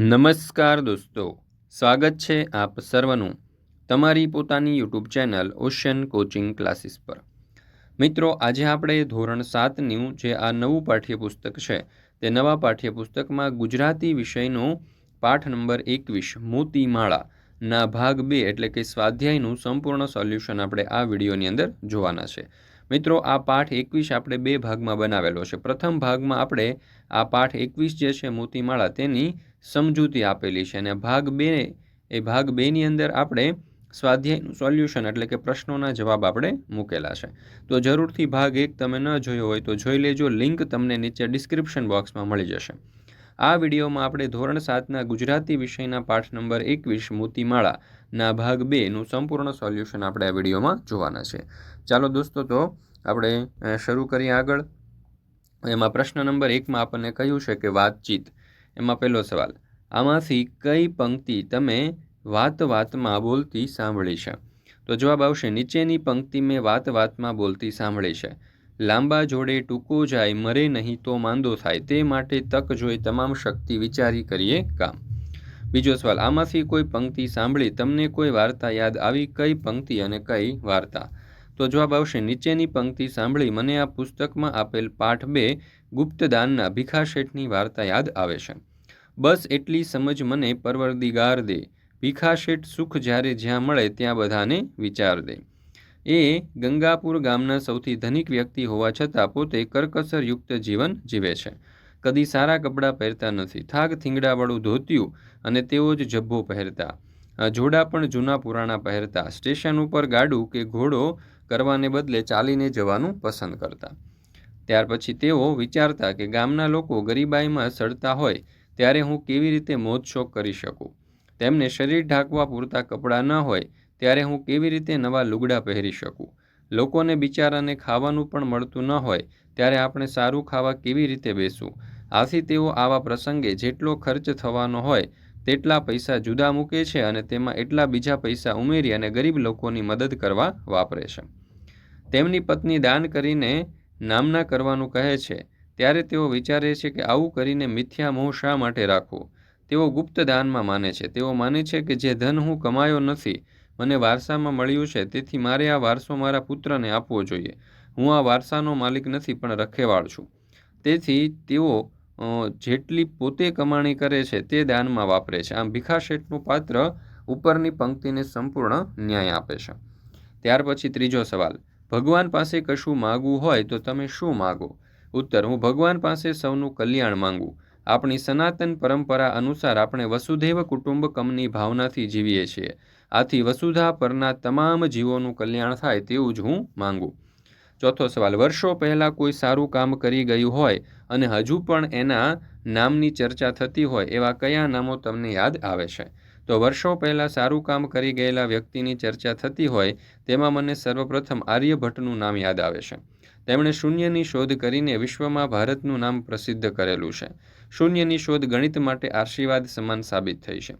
નમસ્કાર દોસ્તો, સ્વાગત છે આપ સર્વનું તમારી પોતાની YouTube channel ocean coaching classes પર. મિત્રો, આજે આપણે ધોરણ સાતનું જે આ નવું પાઠ્યપુસ્તક છે, તે નવા પાઠ્યપુસ્તકમાં ગુજરાતી વિષયનો પાઠ નંબર એકવીસ, મોતીમાળાના ભાગ બે એટલે કે સ્વાધ્યાયનું સંપૂર્ણ સોલ્યુશન આપણે આ વિડીયોની અંદર જોવાના છે. મિત્રો, આ પાઠ એકવીસ આપણે બે ભાગમાં બનાવેલો છે. પ્રથમ ભાગમાં આપણે આ પાઠ એકવીસ જે છે, મોતીમાળા, તેની સમજૂતી આપેલી છે અને ભાગ બે, એ ભાગ બેની અંદર આપણે સ્વાધ્યાયનું સોલ્યુશન એટલે કે પ્રશ્નોના જવાબ આપણે મૂકેલા છે. તો જરૂરથી ભાગ એક તમે ન જોયો હોય તો જોઈ લેજો. લિંક તમને નીચે ડિસ્ક્રિપ્શન બોક્સમાં મળી જશે. આ વિડીયોમાં આપણે ધોરણ સાતના ગુજરાતી વિષયના પાઠ નંબર એકવીસ મોતીમાળાના ભાગ બેનું સંપૂર્ણ સોલ્યુશન આપણે આ વિડીયોમાં જોવાના છે. ચાલો દોસ્તો, તો આપણે શરૂ કરીએ આગળ. એમાં પ્રશ્ન નંબર એકમાં આપણને કહ્યું છે કે વાતચીત. એમાં પહેલો સવાલ, આમાંથી કઈ પંક્તિ તમે વાત વાતમાં બોલતી સાંભળી છે? તો જવાબ આવશે, નીચેની પંક્તિ મેં વાત વાતમાં બોલતી સાંભળી છે. લાંબા જોડે ટૂંકો જાય, મરે નહીં તો માંદો થાય. તે માટે તક જોઈ તમામ શક્તિ વિચારી કરીએ કામ. બીજો સવાલ, આમાંથી કોઈ પંક્તિ સાંભળી? તમને કોઈ વાર્તા યાદ આવી? કઈ પંક્તિ અને કઈ વાર્તા? તો જવાબ આવશે, નીચેની પંક્તિ સાંભળી મને આ પુસ્તકમાં આપેલ પાઠ બે ગુપ્તદાનના ભીખા શેઠની વાર્તા યાદ આવે છે. બસ એટલી સમજ મને પરવરદિગાર દે. ભીખાશેઠ સુખ જ્યારે જ્યાં મળે ત્યાં બધાને વિચાર દે. એ ગંગાપુર ગામના સૌથી ધનિક વ્યક્તિ હોવા છતાં પોતે કરકસરયુક્ત જીવન જીવે છે. કદી સારા કપડાં પહેરતા નથી. થાક થીંગડાવાળું ધોતિયું અને તેઓ જ જબ્બો પહેરતા. જોડા પણ જૂના પુરાણા પહેરતા. સ્ટેશન ઉપર ગાડું કે ઘોડો કરવાને બદલે ચાલીને જવાનું પસંદ કરતા. ત્યાર પછી તેઓ વિચારતા કે ગામના લોકો ગરીબાઈમાં સડતા હોય, ત્યારે હું કેવી રીતે મોજશોખ કરી શકું? તેમને શરીર ઢાંકવા પૂરતા કપડાં ન હોય ત્યારે હું કેવી રીતે નવા લુગડા પહેરી શકું? લોકોને બિચારાને ખાવાનું પણ મળતું ન હોય, ત્યારે આપણે સારું ખાવા કેવી રીતે બેસવું? આથી તેઓ આવા પ્રસંગે જેટલો ખર્ચ થવાનો હોય, તેટલા પૈસા જુદા મૂકે છે અને તેમાં એટલા બીજા પૈસા ઉમેરી અને ગરીબ લોકોની મદદ કરવા વાપરે છે. તેમની પત્ની દાન કરીને નામના કરવાનું કહે છે. ત્યારે તેઓ વિચારે છે કે આવું કરીને મિથ્યા મોહ શા માટે રાખવું? તેઓ ગુપ્ત દાનમાં માને છે. તેઓ માને છે કે જે ધન હું કમાયો નથી મને વારસામાં મળ્યું છે, તેથી મારે આ વારસો મારા પુત્રને આપવો જોઈએ. હું આ વારસાનો માલિક નથી, પણ રખેવાળ છું. તેથી તેઓ જેટલી પોતે કમાણી કરે છે, તે દાનમાં વાપરે છે. આમ ભીખા શેઠનું પાત્ર ઉપરની પંક્તિને સંપૂર્ણ ન્યાય આપે છે. ત્યાર પછી ત્રીજો સવાલ. ભગવાન પાસે કશું માગવું હોય તો તમે શું માગો? ઉત્તર, હું ભગવાન પાસે સૌનું કલ્યાણ માંગુ. આપણી સનાતન પરંપરા અનુસાર આપણે વસુધૈવ કુટુંબકમની ભાવનાથી જીવીએ છીએ. આથી વસુધા પરના તમામ જીવોનું કલ્યાણ થાય તેવું જ હું માંગુ. ચોથો સવાલ, વર્ષો પહેલાં કોઈ સારું કામ કરી ગયું હોય અને હજુ પણ એના નામની ચર્ચા થતી હોય એવા કયા નામો તમને યાદ આવે છે? તો વર્ષો પહેલાં સારું કામ કરી ગયેલા વ્યક્તિની ચર્ચા થતી હોય તેમાં મને સર્વપ્રથમ આર્યભટ્ટનું નામ યાદ આવે છે. તેમણે શૂન્યની શોધ કરીને વિશ્વમાં ભારતનું નામ પ્રસિદ્ધ કરેલું છે. શૂન્યની શોધ ગણિત માટે આશીર્વાદ સમાન સાબિત થઈ છે.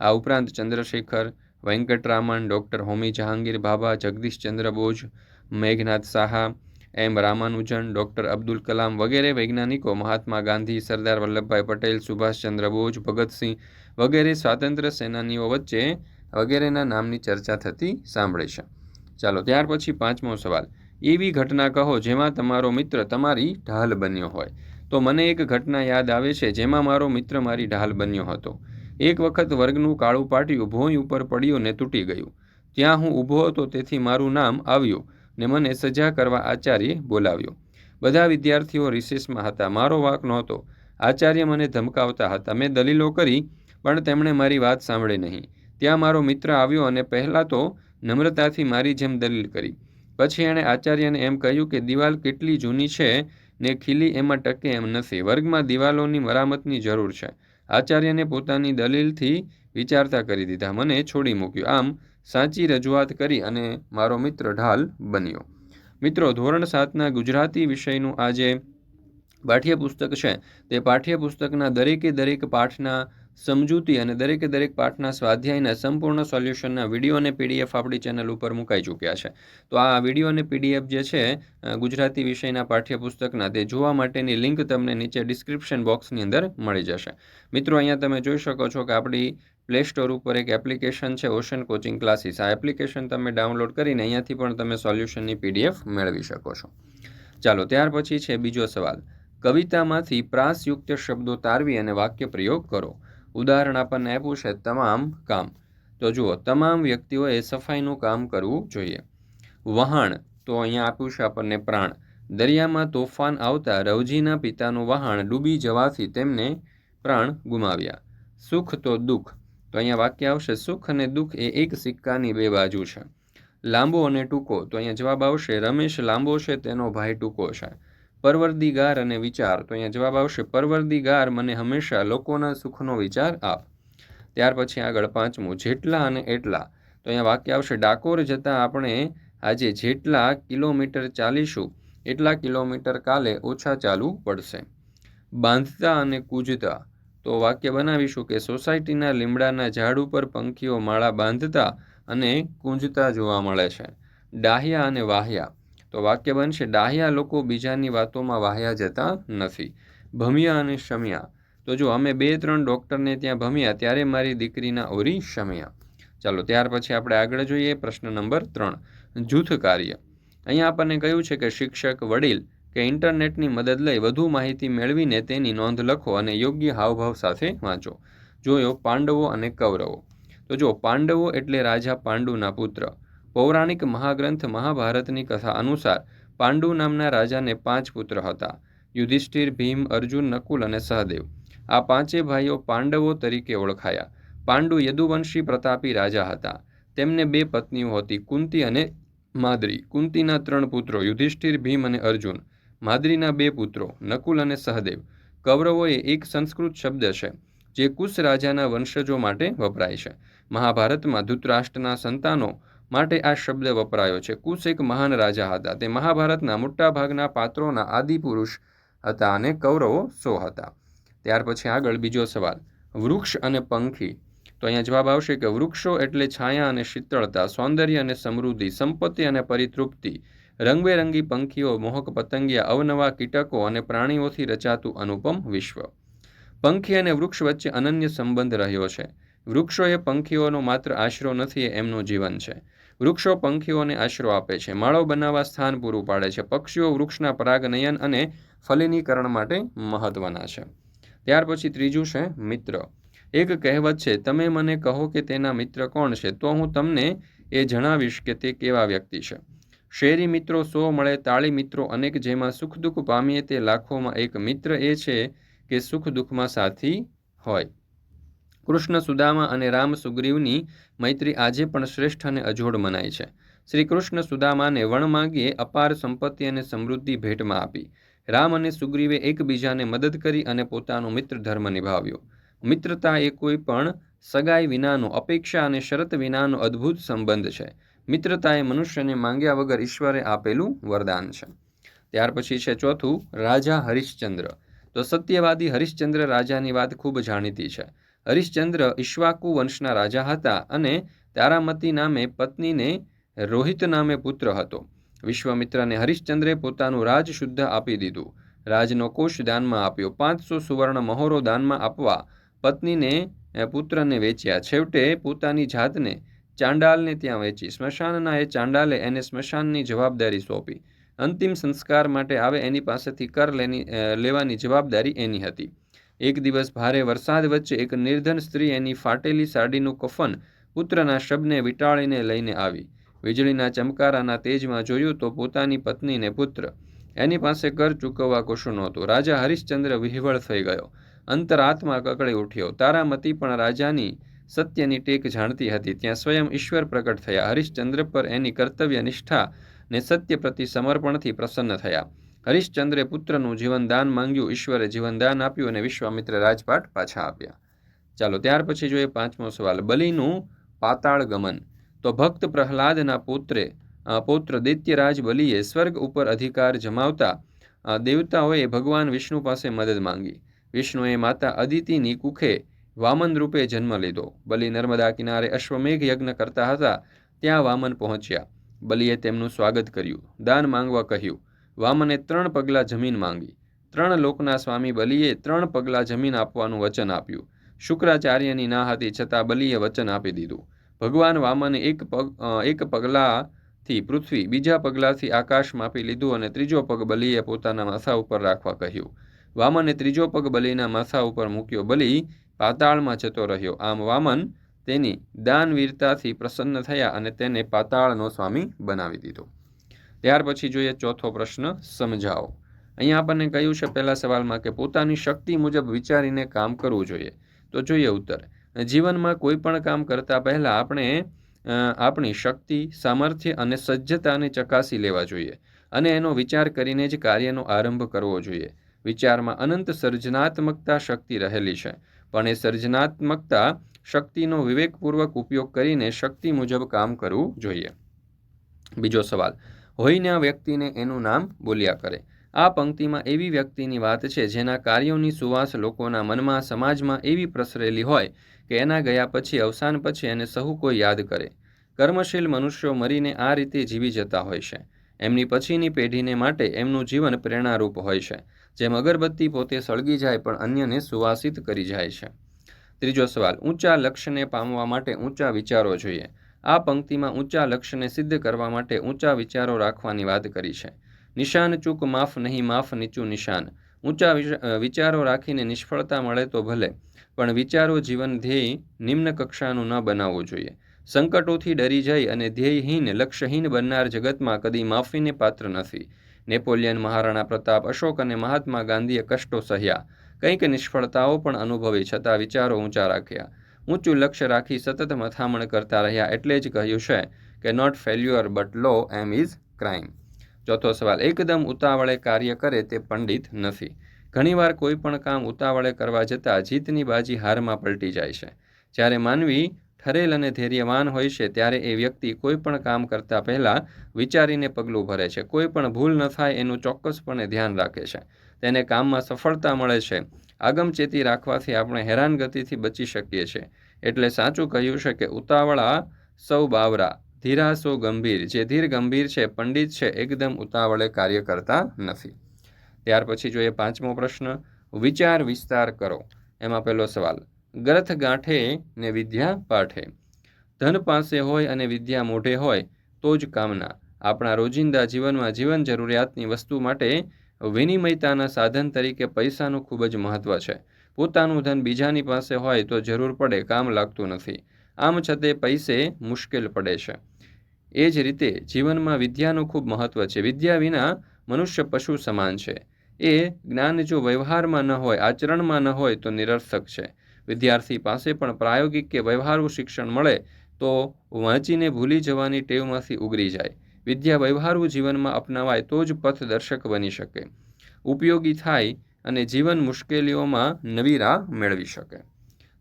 આ ઉપરાંત Chandrashekhar, Venkataraman, doctor Homi Jehangir Bhabha Jagadish Chandra Bose, Meghnad Saha, M Ramanujan, doctor Abdul Kalam વગેરે વૈજ્ઞાનિકો, મહાત્મા ગાંધી, સરદાર વલ્લભભાઈ પટેલ સુભાષચંદ્ર બોઝ ભગતસિંહ વગેરે સ્વાતંત્ર્ય સેનાનીઓ વચ્ચે વગેરેના નામની ચર્ચા થતી સાંભળે છે. ચાલો, ત્યાર પછી પાંચમો સવાલ. એવી ઘટના કહો જેમાં તમારો મિત્ર તમારી ઢાલ બન્યો હોય. તો મને એક ઘટના યાદ આવે છે, જેમાં મારો મિત્ર મારી ઢાલ બન્યો હતો. એક વખત વર્ગનું કાળું પાટિયું ભોંય ઉપર પડ્યું ને તૂટી ગયું. ત્યાં હું ઊભો હતો, તેથી મારું નામ આવ્યું ને મને સજા કરવા આચાર્ય બોલાવ્યો. બધા વિદ્યાર્થીઓ રિસેસમાં હતા. મારો વાક નહોતો. આચાર્ય મને ધમકાવતા હતા. મેં દલીલો કરી, પણ તેમણે મારી વાત સાંભળી નહીં. ત્યાં મારો મિત્ર આવ્યો અને પહેલાં તો નમ્રતાથી મારી જેમ દલીલ કરી. પછી એણે આચાર્યને એમ કહ્યું કે દિવાલ કેટલી જૂની છે ને ખીલી એમાં ટકે એમ નથી. વર્ગમાં દિવાલોની મરામતની જરૂર છે. આચાર્યને પોતાની દલીલથી વિચારતા કરી દીધા. મને છોડી મૂક્યું. આમ, સાચી રજૂઆત કરી અને મારો મિત્ર ઢાલ બન્યો. મિત્રો, ધોરણ સાતના ગુજરાતી વિષયનું આજે પાઠ્યપુસ્તક છે. તે પાઠ્યપુસ્તકના દરેકે દરેક પાઠના સમજૂતી અને દરેકે દરેક પાઠના સ્વાધ્યાયના સંપૂર્ણ સોલ્યુશનના વીડિયો અને પીડીએફ આપણી ચેનલ ઉપર મુકાઈ ચૂક્યા છે. તો આ વીડિયો અને પીડીએફ જે છે ગુજરાતી વિષયના પાઠ્યપુસ્તકના તે જોવા માટેની લિંક તમને નીચે ડિસ્ક્રિપ્શન બોક્સની અંદર મળી જશે. મિત્રો, અહીંયા તમે જોઈ શકો છો કે આપણી પ્લે સ્ટોર ઉપર એક એપ્લિકેશન છે ઓશન કોચિંગ ક્લાસીસ આ એપ્લિકેશન તમે ડાઉનલોડ કરીને અહીંયાથી પણ તમે સોલ્યુશનની પીડીએફ મેળવી શકો છો. ચાલો, ત્યાર પછી છે બીજો સવાલ. કવિતામાંથી પ્રાસયુક્ત શબ્દો તારવી અને વાક્ય પ્રયોગ કરો. ઉદાહરણ આપણને આપ્યું છે તમામ કામ. તો જુઓ, તમામ વ્યક્તિઓએ સફાઈનું કામ કરવું જોઈએ. વહાણ, તો અહીંયા આપ્યું છે આપણને પ્રાણ. દરિયામાં તોફાન આવતા રવજીના પિતાનું વહાણ ડૂબી જવાથી તેમને પ્રાણ ગુમાવ્યા. સુખ તો દુઃખ. તો અહીંયા વાક્ય આવશે, સુખ અને દુઃખ એ એક સિક્કાની બે બાજુ છે. લાંબો અને ટૂંકો. તો અહીંયા જવાબ આવશે, રમેશ લાંબો છે, તેનો ભાઈ ટૂંકો છે. પરવર્દીગાર અને વિચાર. તો અહીંયા જવાબ આવશે, પરવર્દીગાર મને હંમેશા લોકોના સુખનો વિચાર આપ. ત્યાર પછી આગળ પાંચમું, જેટલા અને એટલા. તો અહીંયા વાક્ય આવશે, ડાકોર જતાં આપણે આજે જેટલા કિલોમીટર ચાલીશું, એટલા કિલોમીટર કાલે ઓછા ચાલવું પડશે. બાંધતા અને કૂજતા. તો વાક્ય બનાવીશું કે સોસાયટીના લીમડાના ઝાડ ઉપર પંખીઓ માળા બાંધતા અને કૂંજતા જોવા મળે છે. ડાહ્યા અને વાહ્યા. તો વાક્ય બનશે, ડાહ્યા લોકો બીજાની વાતોમાં વાહ્યા જતા નથી. ભમ્યા અને શમ્યા. તો જો અમે બે ત્રણ ડૉક્ટરને ત્યાં ભમ્યા, ત્યારે મારી દીકરીના ઓરી શમ્યા. ચાલો, ત્યાર પછી આપણે આગળ જોઈએ પ્રશ્ન નંબર ત્રણ, જૂથ કાર્ય. અહીંયા આપણને કહ્યું છે કે શિક્ષક, વડીલ કે ઇન્ટરનેટની મદદ લઈ વધુ માહિતી મેળવીને તેની નોંધ લખો અને યોગ્ય હાવભાવ સાથે વાંચો. જોયો, પાંડવો અને કૌરવો. તો જો પાંડવો એટલે રાજા પાંડુના પુત્ર. પૌરાણિક મહાગ્રંથ મહાભારતની કથા અનુસાર પાંડુ નામના રાજાને પાંચ પુત્ર હતા. યુધિષ્ઠિર, ભીમ, અર્જુન, નકુલ અને સહદેવ. આ પાંચે ભાઈઓ પાંડવો તરીકે ઓળખાયા. પાંડુ યદુવંશી પ્રતાપી રાજા હતા. તેમને બે પત્નીઓ હતી, કુંતી અને માદ્રી. કુંતીના ત્રણ પુત્રો, યુધિષ્ઠિર, ભીમ અને અર્જુન. માદ્રીના બે પુત્રો, નકુલ અને સહદેવ. કૌરવો એ એક સંસ્કૃત શબ્દ છે, જે કુશ રાજાના વંશજો માટે વપરાય છે. મહાભારતમાં ધૃતરાષ્ટ્રના સંતાનો માટે આ શબ્દ વપરાયો છે. કુશ એક મહાન રાજા હતા. તે મહાભારતના મોટાભાગના પાત્રોના આદિપુરુષ હતા અને કૌરવો સો હતા. ત્યાર પછી આગળ બીજો સવાલ. વૃક્ષ અને પંખી. તો અહીંયા જવાબ આવશે કે વૃક્ષો એટલે છાયા અને શીતળતા, સૌંદર્ય અને સમૃદ્ધિ, સંપત્તિ અને પરિતૃપ્તિ. રંગબેરંગી પંખીઓ, મોહક પતંગિયા, અવનવા કીટકો અને પ્રાણીઓથી રચાતું અનુપમ વિશ્વ. પંખી અને વૃક્ષ વચ્ચે અનન્ય સંબંધ રહ્યો છે. વૃક્ષો એ પંખીઓનો માત્ર આશરો નથી એમનું જીવન છે. વૃક્ષો પંખીઓને આશરો આપે છે. માળો બનાવવા સ્થાન પૂરું પાડે છે. પક્ષીઓ વૃક્ષના પરાગનયન અને ફલિનીકરણ માટે મહત્વના છે. ત્યાર પછી ત્રીજું છે મિત્ર. એક કહેવત છે, તમે મને કહો કે તેના મિત્ર કોણ છે, તો હું તમને એ જણાવીશ કે તે કેવા વ્યક્તિ છે. શેરી મિત્રો સો મળે, તાળી મિત્રો અનેક, જેમાં સુખ દુઃખ પામીએ તે લાખોમાં એક. મિત્ર એ છે કે સુખ દુઃખમાં સાથી હોય. કૃષ્ણ સુદામા અને રામ સુગ્રીવની મૈત્રી આજે પણ શ્રેષ્ઠ અને અજોડ મનાય છે. શ્રી કૃષ્ણ સુદામાને વણમાગીએ અપાર સંપત્તિ અને સમૃદ્ધિ ભેટમાં આપી. રામ અને સુગ્રીવે એકબીજાને મદદ કરી અને પોતાનો મિત્ર ધર્મ નિભાવ્યો. મિત્રતા એ કોઈ પણ સગાઈ વિનાનો અપેક્ષા અને શરત વિનાનો અદ્ભુત સંબંધ છે. મિત્રતા એ મનુષ્યને માંગ્યા વગર ઈશ્વરે આપેલું વરદાન છે. ત્યાર પછી છે ચોથું, રાજા હરિશ્ચંદ્ર. તો સત્યવાદી હરિશ્ચંદ્ર રાજાની વાત ખૂબ જાણીતી છે. હરિશ્ચંદ્ર ઈશ્વાકુ વંશના રાજા હતા અને તારામતી નામે પત્નીને રોહિત નામે પુત્ર હતો. વિશ્વામિત્રને હરિશ્ચંદ્રે પોતાનું રાજ શુદ્ધ આપી દીધું. રાજનો કોષ દાનમાં આપ્યો. પાંચસો સુવર્ણ મહોરો દાનમાં આપવા પત્નીને પુત્રને વેચ્યા. છેવટે પોતાની જાતને ચાંડાલને ત્યાં વેચી. સ્મશાનના એ ચાંડાલે એને સ્મશાનની જવાબદારી સોંપી. અંતિમ સંસ્કાર માટે આવે એની પાસેથી કર લેની લેવાની જવાબદારી એની હતી. એક દિવસ ભારે વરસાદ વચ્ચે એક નિર્ધન સ્ત્રી એની ફાટેલી સાડીનું કફન પુત્રના શબને વીંટાળીને લઈને આવી. વીજળીના ચમકારાના તેજમાં જોયું તો પોતાની પત્નીને પુત્ર. એની પાસે કર ચૂકવવા કશું નહોતું. રાજા હરિશ્ચંદ્ર વિહવળ થઈ ગયો. અંતરાત્મા કકળી ઉઠ્યો. તારામતી પણ રાજાની સત્યની ટેક જાણતી હતી. ત્યાં સ્વયં ઈશ્વર પ્રગટ થયા. હરિશ્ચંદ્ર પર એની કર્તવ્ય નિષ્ઠા ને સત્ય પ્રતિ સમર્પણથી પ્રસન્ન થયા. હરિશ્ચંદ્રે પુત્રનું જીવનદાન માંગ્યું. ઈશ્વરે જીવનદાન આપ્યું અને વિશ્વામિત્ર રાજપાટ પાછા આપ્યા ચાલો ત્યાર પછી જોઈએ પાંચમો સવાલ. બલિનું પાતાળ ગમન. તો ભક્ત પ્રહલાદના પુત્રે પૌત્ર દૈત્યરાજ બલિએ સ્વર્ગ ઉપર અધિકાર જમાવતા દેવતાઓએ ભગવાન વિષ્ણુ પાસે મદદ માંગી. વિષ્ણુએ માતા અદિતિની કુખે વામન રૂપે જન્મ લીધો. બલિ નર્મદા કિનારે અશ્વમેઘ યજ્ઞ કરતા હતા, ત્યાં વામન પહોંચ્યા. બલિએ તેમનું સ્વાગત કર્યું. દાન માંગવા કહ્યું. વામને ત્રણ પગલાં જમીન માંગી. ત્રણ લોકના સ્વામી બલિએ ત્રણ પગલાં જમીન આપવાનું વચન આપ્યું. શુક્રાચાર્યની ના હતી છતાં બલિએ વચન આપી દીધું. ભગવાન વામને એક પગ એક પગલાંથી પૃથ્વી બીજા પગલાંથી આકાશ માપી લીધું અને ત્રીજો પગ બલિએ પોતાના માથા ઉપર રાખવા કહ્યું. વામને ત્રીજો પગ બલિના માથા ઉપર મૂક્યો. બલિ પાતાળમાં જતો રહ્યો. આમ વામન તેની દાનવીરતાથી પ્રસન્ન થયા અને તેને પાતાળનો સ્વામી બનાવી દીધો. ત્યાર પછી જોઈએ ચોથો પ્રશ્ન, સમજાવો. અહીંયા આપણને કહ્યું છે, પહેલા સવાલમાં કે પોતાની શક્તિ મુજબ વિચારીને કામ કરવું જોઈએ. તો જોઈએ ઉત્તર. જીવનમાં કોઈ પણ કામ કરતાં પહેલાં આપણે આપણી શક્તિ, સામર્થ્ય અને સજ્જતાને ચકાસી લેવા જોઈએ અને એનો વિચાર કરીને જ કાર્યનો આરંભ કરવો જોઈએ. વિચારમાં અનંત સર્જનાત્મકતા શક્તિ રહેલી છે, પણ એ સર્જનાત્મકતા શક્તિનો વિવેકપૂર્વક ઉપયોગ કરીને શક્તિ મુજબ કામ કરવું જોઈએ. બીજો સવાલ. હોઈના વ્યક્તિને એનું નામ બોલ્યા કરે. આ પંક્તિમાં એવી વ્યક્તિની વાત છે જેના કાર્યોની સુવાસ લોકોના મનમાં, સમાજમાં એવી પ્રસરેલી હોય કે એના ગયા પછી, અવસાન પછી એને સહુ કોઈ યાદ કરે. કર્મશીલ મનુષ્યો મરીને આ રીતે જીવી જતા હોય છે. એમની પછીની પેઢીને માટે એમનું જીવન પ્રેરણારૂપ હોય છે. જેમ અગરબત્તી પોતે સળગી જાય પણ અન્યને સુવાસિત કરી જાય છે. ત્રીજો સવાલ, ઊંચા લક્ષ્યને પામવા માટે ઊંચા વિચારો જોઈએ. આ પંક્તિમાં ઊંચા લક્ષ્યને સિદ્ધ કરવા માટે ઊંચા વિચારો રાખવાની વાત કરી છે. નિશાન ચૂક માફ નહીં, માફ નીચું નિશાન. ઊંચા વિચારો રાખીને નિષ્ફળતા મળે તો ભલે, પણ વિચારો જીવન ધ્યેય નિમ્ન કક્ષાનું ન બનાવવું જોઈએ. સંકટોથી ડરી જઈ અને ધ્યેયહીન, લક્ષ્યહીન બનનાર જગતમાં કદી માફીને પાત્ર નથી. નેપોલિયન મહારાણા પ્રતાપ, અશોક અને મહાત્મા ગાંધીએ કષ્ટો સહ્યા. કંઈક નિષ્ફળતાઓ પણ અનુભવી છતાં વિચારો ઊંચા રાખ્યા. ઊંચું લક્ષ્ય રાખી સતત મથામણ કરતા રહ્યા એટલે જ કહ્યું છે કે not failure but low aim is crime ચોથો સવાલ, એકદમ ઉતાવળે કાર્ય કરે તે પંડિત નથી. ઘણીવાર કોઈ પણ કામ ઉતાવળે કરવા જતાં જીતની બાજી હારમાં પલટી જાય છે. જ્યારે માનવી ઠરેલ અને ધૈર્યવાન હોય છે ત્યારે એ વ્યક્તિ કોઈ પણ કામ કરતાં પહેલાં વિચારીને પગલું ભરે છે. કોઈ પણ ભૂલ ન થાય એનું ચોક્કસપણે ધ્યાન રાખે છે. તેને કામમાં સફળતા મળે છે. આગમચેતી રાખવાથી આપણે હેરાનગતિથી બચી શકીએ છીએ. એટલે સાચું કહ્યું છે કે ઉતાવળા સૌ બાવરા, ધીરા સૌ ગંભીર. જે ધીર ગંભીર છે, પંડિત છે, એકદમ ઉતાવળે કાર્ય કરતા નથી. ત્યાર પછી જોઈએ પાંચમો પ્રશ્ન, વિચાર વિસ્તાર કરો. એમાં પહેલો સવાલ, ગ્રથ ગાંઠે ને વિદ્યા પાઠે. ધન પાસે હોય અને વિદ્યા મોઢે હોય તો જ કામના. આપણા રોજિંદા જીવનમાં જીવન જરૂરિયાતની વસ્તુ માટે વિનિમયતાના સાધન તરીકે પૈસાનું ખૂબ જ મહત્ત્વ છે. પોતાનું ધન બીજાની પાસે હોય તો જરૂર પડે, કામ લાગતું નથી. આમ છતાં પૈસે મુશ્કેલ પડે છે. એ જ રીતે જીવનમાં વિદ્યાનું ખૂબ મહત્ત્વ છે. વિદ્યા વિના મનુષ્ય પશુ સમાન છે. એ જ્ઞાન જો વ્યવહારમાં ન હોય, આચરણમાં ન હોય તો નિરર્થક છે. વિદ્યાર્થી પાસે પણ પ્રાયોગિક કે વ્યવહારુ શિક્ષણ મળે તો વાંચીને ભૂલી જવાની ટેવમાંથી ઉગરી જાય. વિદ્યા વ્યવહારુ જીવનમાં અપનાવાય તો જ પથદર્શક બની શકે. ઉપયોગી થાય અને જીવન મુશ્કેલીઓમાં નવી રાહ મેળવી શકે.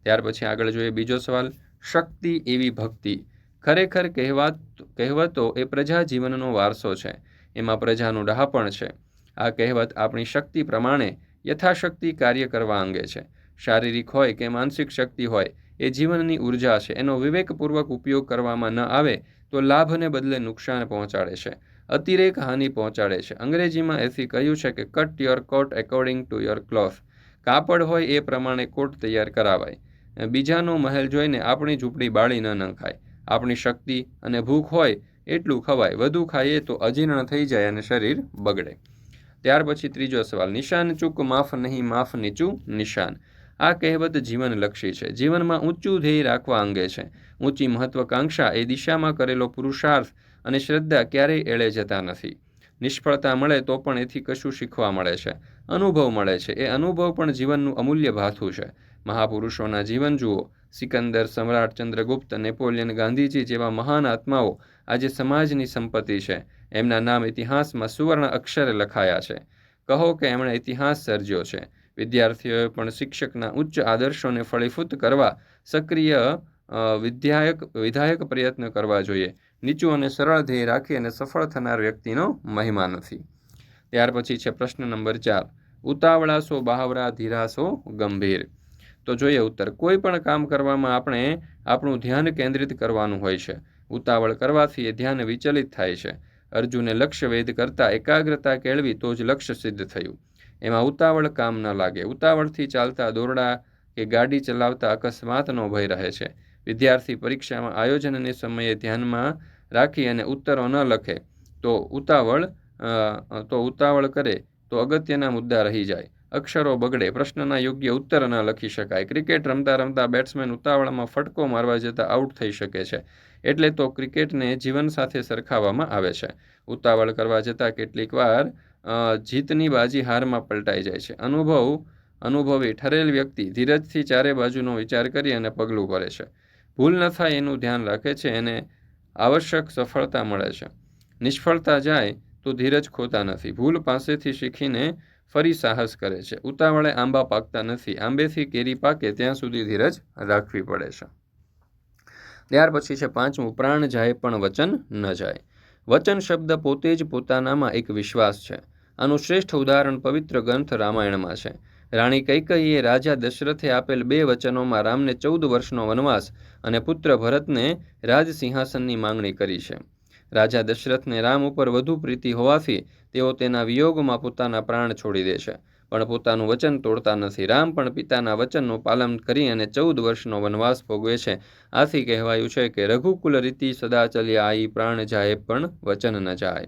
ત્યાર પછી આગળ જોઈએ બીજો સવાલ, શક્તિ એવી ભક્તિ. ખરેખર કહેવાત, કહેવતો એ પ્રજા જીવનનો વારસો છે. એમાં પ્રજાનું ડહાપણ છે. આ કહેવત આપણી શક્તિ પ્રમાણે યથાશક્તિ કાર્ય કરવા અંગે છે. શારીરિક હોય કે માનસિક શક્તિ હોય એ જીવનની ઊર્જા છે. એનો વિવેકપૂર્વક ઉપયોગ કરવામાં ન આવે તો લાભને બદલે નુકસાન પહોંચાડે છે. અતિરેક હાનિ પહોંચાડે છે. અંગ્રેજીમાં એથી કહ્યું છે કે cut your coat according to your cloth કાપડ હોય એ પ્રમાણે કોટ તૈયાર કરાવાય. બીજાનો મહેલ જોઈને આપણી ઝૂંપડી બાળી ન નંખાય આપણી શક્તિ અને ભૂખ હોય એટલું ખવાય. વધુ ખાઈએ તો અજીર્ણ થઈ જાય અને શરીર બગડે. ત્યાર પછી ત્રીજો સવાલ, નિશાન ચૂક, માફ નહીં માફ નીચું નિશાન. આ કહેવત જીવનલક્ષી છે. જીવનમાં ઊંચું ધ્યેય રાખવા અંગે છે. ઊંચી મહત્વકાંક્ષા એ દિશામાં કરેલો પુરુષાર્થ અને શ્રદ્ધા ક્યારેય એળે જતા નથી. નિષ્ફળતા મળે તો પણ એથી કશું શીખવા મળે છે. અનુભવ મળે છે. એ અનુભવ પણ જીવનનું અમૂલ્ય ભાથું છે. મહાપુરુષોના જીવન જુઓ. સિકંદર, સમ્રાટ ચંદ્રગુપ્ત, નેપોલિયન ગાંધીજી જેવા મહાન આત્માઓ આજે સમાજની સંપત્તિ છે. એમના નામ ઇતિહાસમાં સુવર્ણ અક્ષરે લખાયા છે. કહો કે એમણે ઇતિહાસ સર્જ્યો છે. વિદ્યાર્થીઓએ પણ શિક્ષકના ઉચ્ચ આદર્શોને ફળીફૂત કરવા સક્રિય વિધાયક વિધાયક પ્રયત્ન કરવા જોઈએ. નીચું અને સરળ ધ્યેય રાખી અને સફળ થનાર વ્યક્તિનો મહિમા નથી. ત્યાર પછી છે પ્રશ્ન નંબર ચાર. ઉતાવળાસો બહાવરા ધીરાસો ગંભીર. તો જોઈએ ઉત્તર. કોઈ પણ કામ કરવામાં આપણે આપણું ધ્યાન કેન્દ્રિત કરવાનું હોય છે. ઉતાવળ કરવાથી એ ધ્યાન વિચલિત થાય છે. અર્જુને લક્ષ્ય વેધ કરતાં એકાગ્રતા કેળવી તો જ લક્ષ્ય સિદ્ધ થયું. એમાં ઉતાવળ કામ ન લાગે. ઉતાવળથી ચાલતા દોરડા કે ગાડી ચલાવતા અકસ્માતનો ભય રહે છે. વિદ્યાર્થી પરીક્ષામાં આયોજનને સમયે ધ્યાનમાં રાખી અને ઉત્તરો ન લખે. તો ઉતાવળ તો ઉતાવળ કરે, તો અગત્યના મુદ્દા રહી જાય. અક્ષરો બગડે, પ્રશ્નના યોગ્ય ઉત્તર ન લખી શકાય. ક્રિકેટ રમતા રમતા બેટ્સમેન ઉતાવળમાં ફટકો મારવા જતાં આઉટ થઈ શકે છે. એટલે તો ક્રિકેટને જીવન સાથે સરખાવવામાં આવે છે. ઉતાવળ કરવા જતાં કેટલીક વાર જીતની બાજી હારમાં પલટાઈ જાય છે. અનુભવ, અનુભવી, ઠરેલ વ્યક્તિ ધીરજથી ચારે બાજુનો વિચાર કરી અને પગલું ભરે છે. ભૂલ ન થાય એનું ધ્યાન રાખે છે, એને આવશ્યક સફળતા મળે છે. નિષ્ફળતા જાય તો ધીરજ ખોતા નથી. ભૂલ પાસેથી શીખીને ફરી સાહસ કરે છે. ઉતાવળે આંબા પાકતા નથી. આંબેથી કેરી પાકે ત્યાં સુધી ધીરજ રાખવી પડે છે. ત્યાર પછી છે પાંચમું, પ્રાણ જાય પણ વચન ન જાય. વચન શબ્દ પોતે જ પોતાનામાં એક વિશ્વાસ છે. આનું શ્રેષ્ઠ ઉદાહરણ પવિત્ર ગ્રંથ રામાયણમાં છે. રાણી કૈકૈયે રાજા દશરથે આપેલ બે વચનોમાં રામને ચૌદ વર્ષનો વનવાસ અને પુત્ર ભરતને રાજ સિંહાસનની માંગણી કરી છે. રાજા દશરથને રામ ઉપર વધુ પ્રીતિ હોવાથી તેઓ તેના વિયોગમાં પોતાના પ્રાણ છોડી દે છે. પણ પોતાનું વચન તોડતા નથી. રામ પણ પિતાના વચનનું પાલન કરી અને ચૌદ વર્ષનો વનવાસ ભોગવે છે. આથી કહેવાયું છે કે રઘુકુલ રીતિ સદા ચલ્યા આઈ પ્રાણ જાય પણ વચન ન જાય.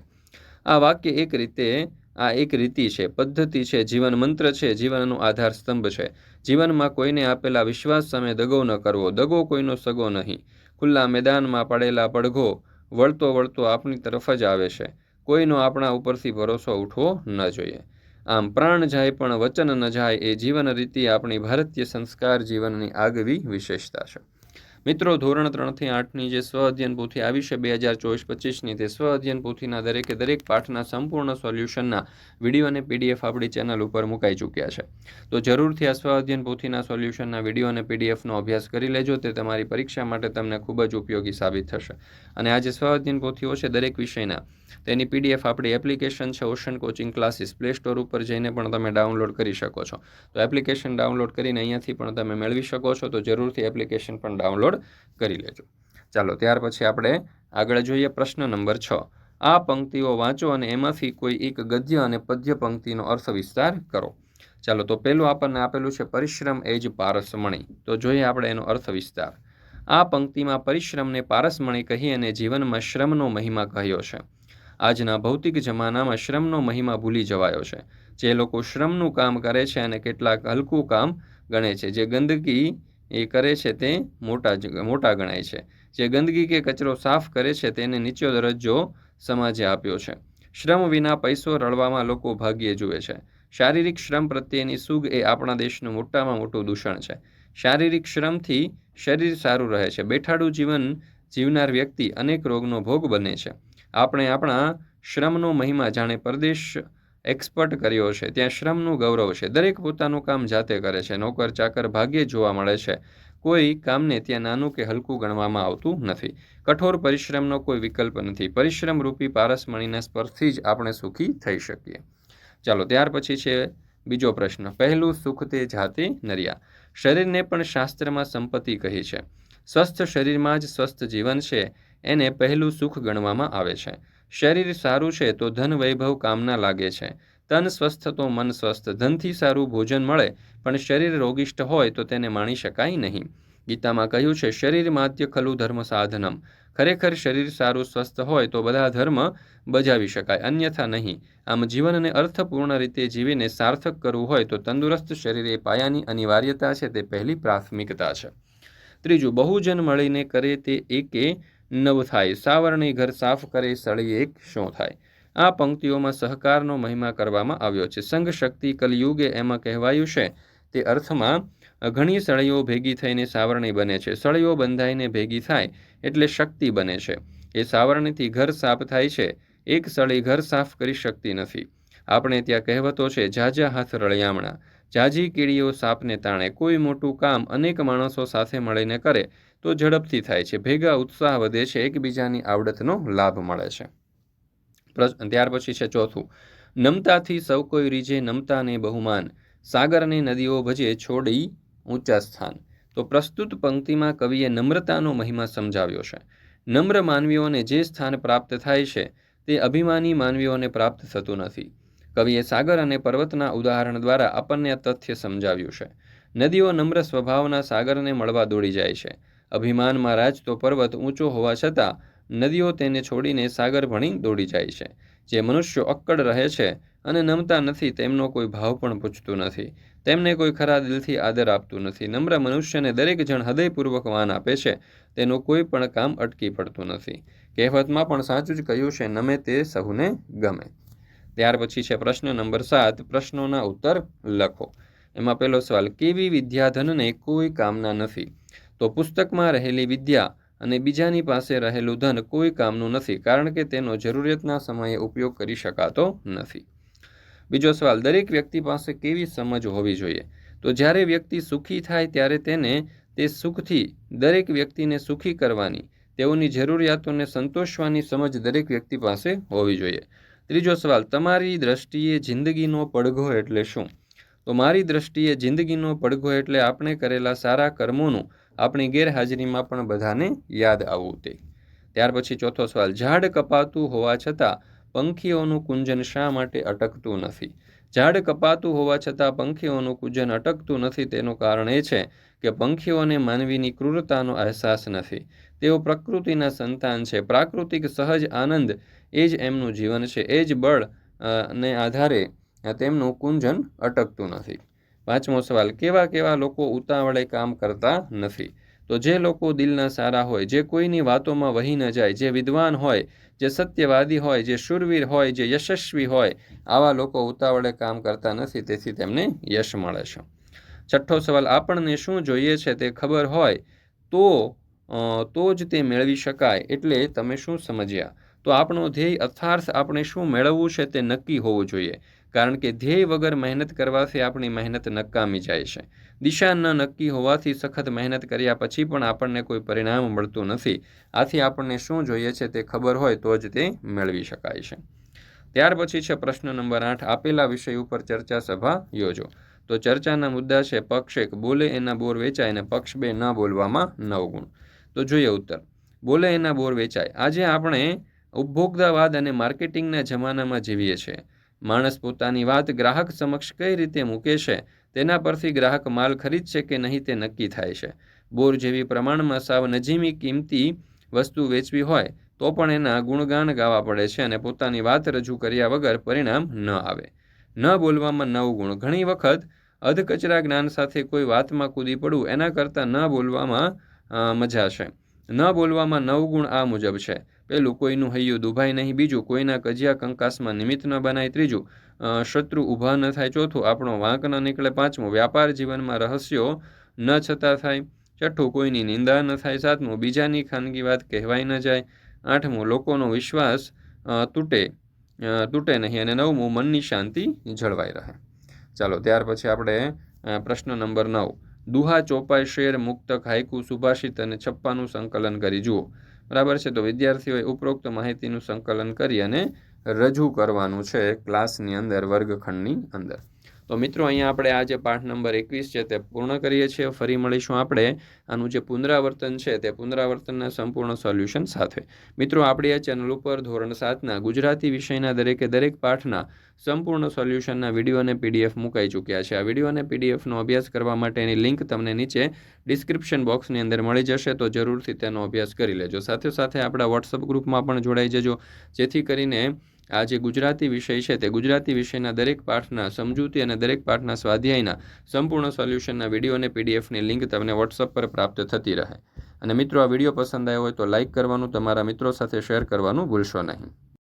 આ વાક્ય એક રીતે આ એક રીતિ છે, પદ્ધતિ છે, જીવન મંત્ર છે, જીવનનો આધાર સ્તંભ છે. જીવનમાં કોઈને આપેલા વિશ્વાસ સામે દગો ન કરવો, દગો કોઈનો સગો નહીં. ખુલ્લા મેદાનમાં પડેલા પડઘો વળતો વળતો આપણી તરફ જ આવે છે. કોઈનો આપણા ઉપરથી ભરોસો ઉઠવો ન જોઈએ. આમ પ્રાણ જાય પણ વચન ન જાય એ જીવન રીતિ આપણી ભારતીય સંસ્કાર જીવનની આગવી વિશેષતા છે. મિત્રો, ધોરણ ત્રણથી આઠની જે સ્વ અધ્યયન પોથી આવી છે, બે હજાર ચોવીસ પચીસની, તે સ્વ અધ્યયન પોથીના દરેકે દરેક પાઠના સંપૂર્ણ સોલ્યુશનના વીડિયો અને પીડીએફ આપણી ચેનલ ઉપર મુકાઈ ચૂક્યા છે. તો જરૂરથી આ સ્વ અધ્યયન પોથીના સોલ્યુશનના વીડિયો અને પીડીએફનો અભ્યાસ કરી લેજો, તે તમારી પરીક્ષા માટે તમને ખૂબ જ ઉપયોગી સાબિત થશે. અને આ જે સ્વ અધ્યયન પોથીઓ છે, દરેક વિષયના, તેની પીડીએફ આપણી એપ્લિકેશન છે, ocean coaching classes, play store ઉપર જઈને પણ તમે ડાઉનલોડ કરી શકો છો. તો એપ્લિકેશન ડાઉનલોડ કરીને અહીંયાથી પણ તમે મેળવી શકો છો, તો જરૂરથી એપ્લિકેશન પણ ડાઉનલોડ કરી લેજો. ચાલો, ત્યાર પછી આપણે આગળ જોઈએ પ્રશ્ન નંબર છ. આ પંક્તિઓ વાંચો અને એમાંથી કોઈ એક ગદ્ય અને પદ્ય પંક્તિનો અર્થ વિસ્તાર કરો. ચાલો, તો પહેલું આપણને આપેલું છે પરિશ્રમ એ જ પારસમણી. તો જોઈએ આપણે એનો અર્થ વિસ્તાર આ પંક્તિમાં પરિશ્રમને પારસમણી કહી અને જીવનમાં શ્રમનો મહિમા કહ્યો છે. આજના ભૌતિક જમાનામાં શ્રમનો મહિમા ભૂલી જવાયો છે. જે લોકો શ્રમનું કામ કરે છે અને કેટલાક હલકું કામ ગણે છે. જે ગંદકી એ કરે છે તે મોટા મોટા ગણાય છે. જે ગંદકી કે કચરો સાફ કરે છે તેને નીચો દરજ્જો સમાજે આપ્યો છે. શ્રમ વિના પૈસો રળવામાં લોકો ભાગ્યે જુએ છે. શારીરિક શ્રમ પ્રત્યેની સુગ એ આપણા દેશનું મોટામાં મોટું દૂષણ છે. શારીરિક શ્રમથી શરીર સારું રહે છે. બેઠાડું જીવન જીવનાર વ્યક્તિ અનેક રોગનો ભોગ બને છે. આપણે આપણા શ્રમનો મહિમા જાણે પરદેશ એક્સપર્ટ કર્યો છે. ત્યાં શ્રમનું ગૌરવ છે. દરેક પોતાનું કામ જાતે કરે છે. નોકર ચાકર ભાગ્યે જોવા મળે છે. કોઈ કામને ત્યાં નાનું કે હલકું ગણવામાં આવતું નથી. કઠોર પરિશ્રમનો કોઈ વિકલ્પ નથી. પરિશ્રમ રૂપી પારસમણીના સ્પર્શથી જ આપણે સુખી થઈ શકીએ. ચાલો, ત્યાર પછી છે બીજો પ્રશ્ન. પહેલું સુખ તે જાતે નર્યા. શરીરને પણ શાસ્ત્રમાં સંપત્તિ કહી છે. સ્વસ્થ શરીરમાં જ સ્વસ્થ જીવન છે. એને પહેલું સુખ ગણવામાં આવે છે. શરીર સારું છે તો ધન વૈભવ કામના લાગે છે. તન સ્વસ્થ તો મન સ્વસ્થ, ધનથી સારું ભોજન મળે, પણ શરીર રોગિષ્ઠ હોય તો તેને માણી શકાય નહીં. ગીતામાં કહ્યું છે, શરીર માધ્ય ખલું ધર્મ સાધનમ. ખરેખર શરીર સારું સ્વસ્થ હોય તો બધા ધર્મ બજાવી શકાય, અન્યથા નહીં. આમ જીવનને અર્થપૂર્ણ રીતે જીવીને સાર્થક કરવું હોય તો તંદુરસ્ત શરીર એ પાયાની અનિવાર્યતા છે, તે પહેલી પ્રાથમિકતા છે. ત્રીજું, બહુજન મળીને કરે તે એકે નવ થાય. સાવરણી ઘર સાફ કરે સળી એક શું થાય? આ પંક્તિઓમાં સહકારનો મહિમા કરવામાં આવ્યો છે. સંઘ શક્તિ કલયુગે એમાં કહેવાયું છે તે અર્થમાં ઘણી સળીઓ ભેગી થઈને સાવરણી બને છે. સળીઓ બંધાઈને ભેગી થાય એટલે શક્તિ બને છે. એ સાવરણીથી ઘર સાફ થાય છે. એક સળી ઘર સાફ કરી શકતી નથી. આપણે ત્યાં કહેવતો છે ઝાઝા હાથ રળિયામણા. ઝાઝી કીડીઓ સાપને તાણે. કોઈ મોટું કામ અનેક માણસો સાથે મળીને કરે તો ઝડપથી થાય છે. ભેગા ઉત્સાહ વધે છે. એકબીજાની આવડતનો લાભ મળે છે. ત્યાર પછી છે ચોથું. નમતાથી સૌ કોઈ રીજે નમતાને બહુમાન. સાગરની નદીઓ ભજે છોડી ઊંચા સ્થાન. તો પ્રસ્તુત પંક્તિમાં કવિએ નમ્રતાનો મહિમા સમજાવ્યો છે. નમ્ર માનવીઓને જે સ્થાન પ્રાપ્ત થાય છે, તે અભિમાની માનવીઓને પ્રાપ્ત થતું નથી. કવિએ સાગર અને પર્વતના ઉદાહરણ દ્વારા આપણને આ તથ્ય સમજાવ્યું છે. નદીઓ નમ્ર સ્વભાવના સાગરને મળવા દોડી જાય છે. અભિમાનમાં રાજતો પર્વત ઊંચો હોવા છતાં નદીઓ તેને છોડીને સાગર ભણી દોડી જાય છે. જે મનુષ્યો અક્કડ રહે છે અને નમતા નથી તેમનો કોઈ ભાવ પણ પૂછતું નથી. તેમને કોઈ ખરા દિલથી આદર આપતું નથી. નમ્ર મનુષ્યને દરેક જણ હૃદયપૂર્વક માન આપે છે. તેનું કોઈ પણ કામ અટકી પડતું નથી. કહેવતમાં પણ સાચું જ કહ્યું છે, નમે તે સહુને ગમે. ત્યાર પછી છે પ્રશ્ન નંબર સાત. પ્રશ્નોના ઉત્તર લખો. એમાં પહેલો સવાલ, કેવી વિદ્યાધનને કોઈ કામના નથી? તો પુસ્તકમાં રહેલી વિદ્યા અને બીજાની પાસે રહેલું ધન કોઈ કામનું નથી, કારણ કે તેનો જરૂરિયાતના સમયે ઉપયોગ કરી શકાતો નથી. બીજો સવાલ, દરેક વ્યક્તિ પાસે કેવી સમજ હોવી જોઈએ? તો જ્યારે વ્યક્તિ સુખી થાય ત્યારે તેને તે સુખથી દરેક વ્યક્તિને સુખી કરવાની, તેઓની જરૂરિયાતોને સંતોષવાની સમજ દરેક વ્યક્તિ પાસે હોવી જોઈએ. ત્રીજો સવાલ, તમારી દ્રષ્ટિએ જિંદગીનો પડઘો એટલે શું? તો મારી દ્રષ્ટિએ જિંદગીનો પડઘો એટલે આપણે કરેલા સારા કર્મોનું આપણી ગેરહાજરીમાં પણ બધાને યાદ આવવું તે. ત્યાર પછી ચોથો સવાલ, ઝાડ કપાતું હોવા છતાં પંખીઓનું કુંજન શા માટે અટકતું નથી? ઝાડ કપાતું હોવા છતાં પંખીઓનું કુંજન અટકતું નથી તેનું કારણ એ છે કે પંખીઓને માનવીની ક્રૂરતાનો અહેસાસ નથી. તેઓ પ્રકૃતિના સંતાન છે. પ્રાકૃતિક સહજ આનંદ એ જ એમનું જીવન છે. એ જ બળ ને આધારે તેમનું કુંજન અટકતું નથી. પાંચમો સવાલ, કેવા કેવા લોકો ઉતાવળે કામ કરતા નથી? તો જે લોકો દિલના સારા હોય, જે કોઈની વાતોમાં વહી ન જાય, જે વિદ્વાન હોય, જે સત્યવાદી હોય, જે શુરવીર હોય, જે યશસ્વી હોય, આવા લોકો ઉતાવળે કામ કરતા નથી, તેથી તેમને યશ મળે છે. છઠ્ઠો સવાલ, આપણને શું જોઈએ છે તે ખબર હોય, તો તો જ તે મેળવી શકાય, એટલે તમે શું સમજ્યા? તો આપણો ધ્યેય અર્થાર્થ આપણે શું મેળવવું છે તે નક્કી હોવું જોઈએ. કારણ કે ધ્યેય વગર મહેનત કરવાથી આપણી મહેનત નકામી જાય છે. દિશા ન નક્કી હોવાથી સખત મહેનત કર્યા પછી પણ આપણને કોઈ પરિણામ મળતું નથી. આથી આપણને શું જોઈએ છે તે ખબર હોય તો જ તે મેળવી શકાય છે. ત્યાર પછી છે પ્રશ્ન નંબર આઠ. આપેલા વિષય ઉપર ચર્ચા સભા યોજો. તો ચર્ચાના મુદ્દા છે પક્ષ એક. બોલે એના બોર વેચાય અને પક્ષ બે ન બોલવામાં નવ ગુણ. તો જોઈએ ઉત્તર. બોલે એના બોર વેચાય. આજે આપણે ઉપભોક્તાવાદ અને માર્કેટિંગના જમાનામાં જીવીએ છીએ. માણસ પોતાની વાત ગ્રાહક સમક્ષ કઈ રીતે મૂકે છે, તેના પરથી ગ્રાહક માલ ખરીદશે કે નહીં તે નક્કી થાય છે. બોર જેવી પ્રમાણમાં સાવ નજીમી કિંમતી વસ્તુ વેચવી હોય, તો પણ એના ગુણગાન ગાવા પડે છે અને પોતાની વાત રજૂ કર્યા વગર પરિણામ ન આવે. ન બોલવામાં નવ ગુણ. ઘણી વખત અધકચરા જ્ઞાન સાથે કોઈ વાતમાં કૂદી પડવું, એના કરતાં ન બોલવામાં મજા છે. ન બોલવામાં નવ ગુણ આ મુજબ છે. પહેલું કોઈનું હૈયું દુભાય નહીં, બીજું કોઈના કજિયા કંકાસમાં નિમિત્ત ન બનાય, ત્રીજું શત્રુ ઊભા ન થાય, ચોથું, આપણો વાંક ન નીકળે, પાંચમું, વ્યાપાર જીવનમાં રહસ્યો ન છતાં થાય, છઠ્ઠું, કોઈની નિંદા ન થાય, સાતમું, બીજાની ખાનગી વાત કહેવાય ન જાય, આઠમું, લોકોનો વિશ્વાસ તૂટે તૂટે નહીં અને નવમું, મનની શાંતિ જળવાઈ રહે. ચાલો, ત્યાર પછી આપણે પ્રશ્ન નંબર નવ. દુહા ચોપાઈ શેર મુક્તક હાઈકુ સુભાષિત અને છપ્પાનું સંકલન કરી, જુઓ. બરાબર છે? તો વિદ્યાર્થીઓએ ઉપરોક્ત માહિતીનું સંકલન કરી અને રજૂ કરવાનું છે ક્લાસની અંદર, વર્ગખંડની અંદર. તો મિત્રો, અહીંયા આપણે આ જે પાઠ નંબર એકવીસ છે તે પૂર્ણ કરીએ છીએ. ફરી મળીશું આપણે આનું જે પુનરાવર્તન છે તે પુનરાવર્તનના સંપૂર્ણ સોલ્યુશન સાથે. મિત્રો, આપણી આ ચેનલ ઉપર ધોરણ સાતના ગુજરાતી વિષયના દરેકે દરેક પાઠના સંપૂર્ણ સોલ્યુશનના વીડિયો અને પીડીએફ મુકાઈ ચૂક્યા છે. આ વીડિયો અને પીડીએફનો અભ્યાસ કરવા માટેની લિંક તમને નીચે ડિસ્ક્રિપ્શન બોક્સની અંદર મળી જશે, તો જરૂરથી તેનો અભ્યાસ કરી લેજો. સાથે સાથે આપણા વોટ્સઅપ ગ્રુપમાં પણ જોડાઈ જજો. જેથી કરીને આ જે ગુજરાતી વિષય છે તે ગુજરાતી વિષયના દરેક પાઠના સમજૂતી અને દરેક પાઠના સ્વાધ્યાયના સંપૂર્ણ સોલ્યુશનના વીડિયો અને પીડીએફની લિંક તમને વોટ્સઅપ પર પ્રાપ્ત થતી રહે. અને મિત્રો, આ વીડિયો પસંદ આવ્યો હોય તો લાઇક કરવાનું, તમારા મિત્રો સાથે શેર કરવાનું ભૂલશો નહીં.